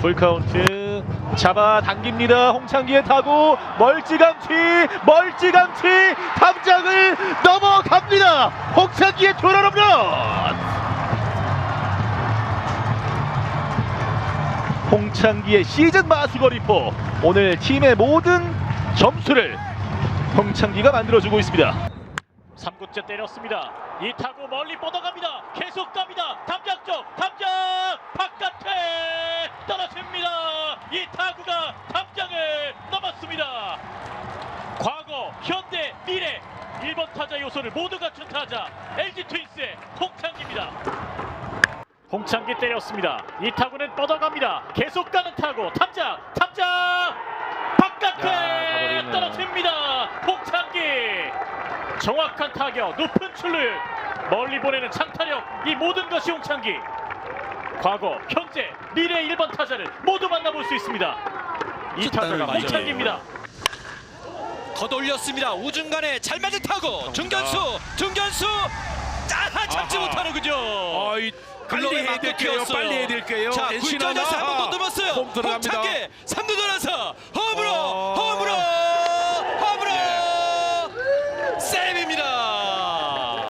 풀카운트 잡아 당깁니다. 홍창기의 타구 멀찌감치 멀찌감치 담장을 넘어갑니다. 홍창기의 투런 홈런. 홍창기의 시즌 마수거리포 오늘 팀의 모든 점수를 홍창기가 만들어주고 있습니다. 3구째 때렸습니다. 이 타구 멀리 뻗어갑니다. 계속 갑니다. 담장 떨어집니다. 이 타구가 담장을 넘었습니다. 과거, 현대, 미래 1번 타자 요소를 모두 갖춘 타자 LG 트윈스의 홍창기입니다. 홍창기 때렸습니다. 이 타구는 뻗어갑니다. 계속 가는 타구. 탐장, 탐장 바깥에 야. 떨어집니다. 홍창기 정확한 타격, 높은 출루율, 멀리 보내는 장타력, 이 모든 것이 홍창기. 과거, 현재, 미래 1번 타자를 모두 만나볼 수 있습니다. 이 타자가 맞아요. 홍창기입니다. 걷어올렸습니다. 우중간에 잘 맞은 타고 중견수 중견수 아, 잡지 아하. 못하는군요. 빨리 글러브에 해야 될 맞고. 뛰었어요. 빨리 해야 될 거예요. 자, 엔시나 굴절에서 나. 한번 더 넘었어요. 홈 들어갑니다. 홍창기